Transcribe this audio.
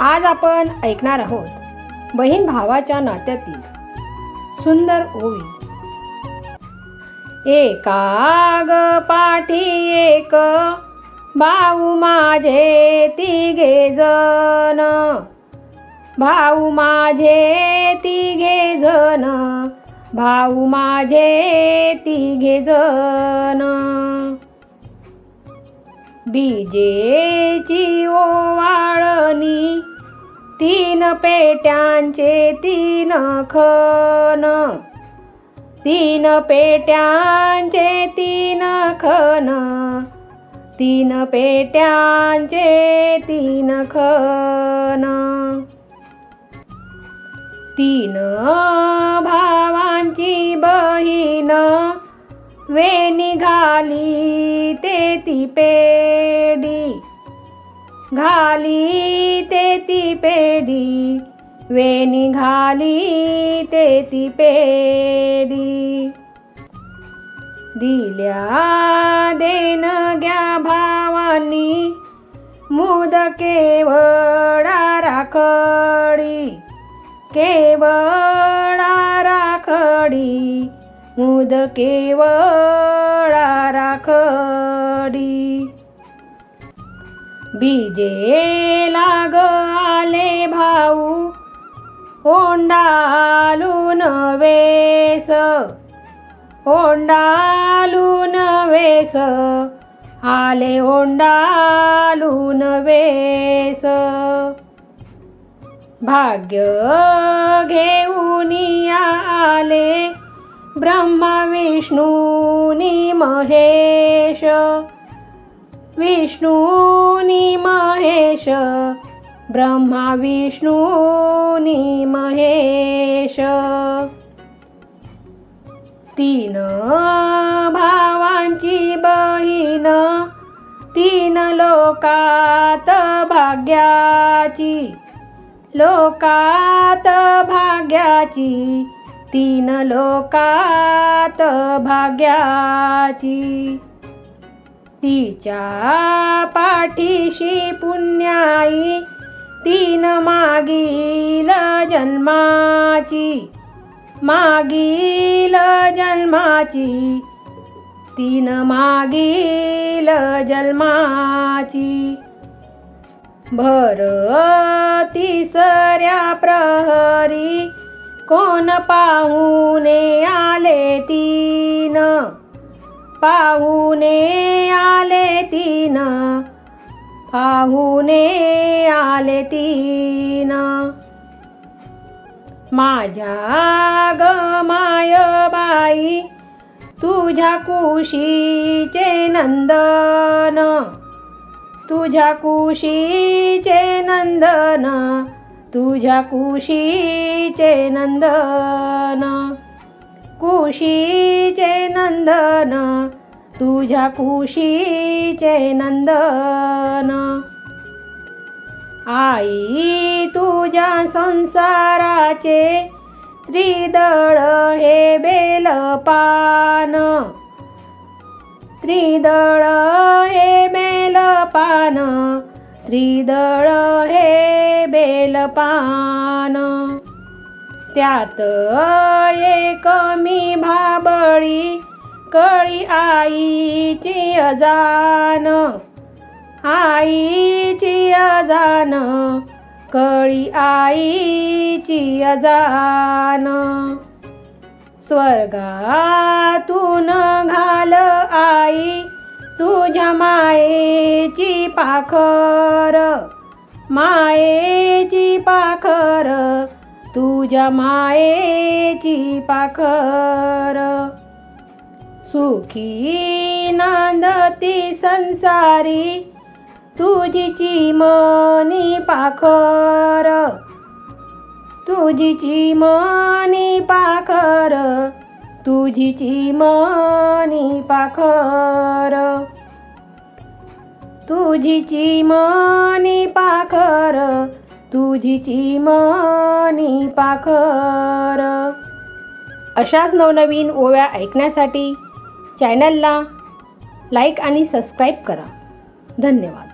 आज आपण ऐकणार आहोत बहीण भावाच्या नात्यातील सुंदर ओवी एकाग पाठी एक भाऊ माझे तिघे जण. भाऊ माझे तिघे जण भाऊ माझे तिघे जण. बीजेची ओवाळणी तीन पेट्यांचे तीन खन तीन पेट्यांचे तीन खन तीन पेट्यांचे तीन खन तीन भावांची बहीण वे निघाली ते ती पेट. घाली ते ती पेडी वेणी घाली ते ती पेडी दिल्या देन घ्या भावानी मुद केवळा राखडी. केवळा राखडी मुद केवळा राखडी. बीजे लाग आले भाऊ होंडालून वेस होंडालून वेस आले होंडालून वेस. भाग्य घेऊन आले ब्रह्मा विष्णूनी महेश विष्णूनी महेश ब्रह्मा विष्णूनी महेश. तीन भावांची बहीण तीन लोकात भाग्याची लोकात भाग्याची तीन लोकात भाग्याची. तिच्या पाठीशी पुण्याई तीन मागील जन्माची मागील जन्माची तीन मागील जन्माची. भर तिसऱ्या प्रहरी कोण पाहुणे आले तीन? पाहुणे आले तीन. पाहुणे आले तीन. माझ्या ग माय बाई तुझ्या कुशीचे नंदन. तुझ्या कुशीचे नंदन तुझ्या कुशीचे नंदन. कुशीचे नंदन तुझ्या कुशीचे नंदन. आई तुझ्या संसाराचे त्रिदळ हे बेलपान. त्रिदळ हे बेलपान त्रिदळ हे बेलपान. त्यात एक मी भाबळी कळी आईची अजान. आईची अजान कळी आईची अजान. स्वर्गातून घाल आई तुझ्या मायेची पाखर. मायेची पाखर तुझ्या मायेची पाखर. सुखी नांदती संसारी तुझीची मनी पाखर. तुझीची मनी पाखर तुझीची मनी पाखर. तुझीची मनी पाखर तुझीची मनी पाखर. अशाच नवनवीन ओव्या ऐकण्यासाठी चॅनलला लाईक आणि सबस्क्राईब करा. धन्यवाद.